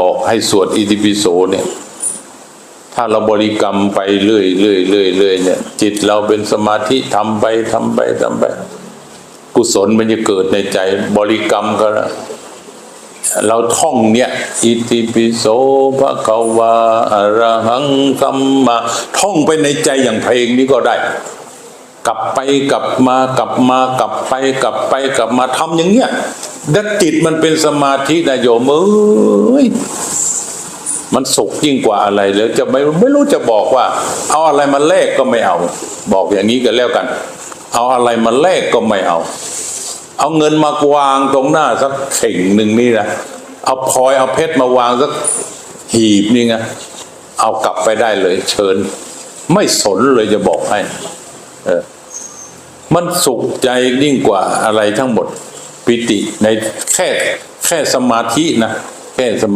บอกให้สวดอิติปิโสเนี่ย ถ้าเราบริกรรมไปเรื่อยเรื่อยเรื่อยเรื่อยเนี่ย จิตเราเป็นสมาธิทำไปทำไปทำไป กุศลมันจะเกิดในใจ บริกรรมก็แล้วเราท่องเนี่ย อิติปิโสภะคะวาอรหังสัมมาท่องไปในใจอย่างเพลงนี้ก็ได้ กลับไปกลับมากลับมากลับไปกลับไปกลับมาทำอย่างเงี้ย ดัดจิตมันเป็นสมาธินะโยมเอ้ยมันสุขยิ่งกว่าอะไรแล้วจะไม่ไม่รู้จะบอกว่า เอาอะไรมาแลกก็ไม่เอา บอกอย่างนี้กันแล้วกัน เอาอะไรมาแลกก็ไม่เอา เอาเงินมาวางตรงหน้าสักเข่งหนึ่งนี่นะเอาพลอยเอาเพชรมาวางสักหีบนี่ไงเอากลับไปได้เลย เชิญ ไม่สนเลยจะบอกให้ เออ มันสุขใจยิ่งกว่าอะไรทั้งหมด ปิติในแค่แค่สมาธินะแค่สมา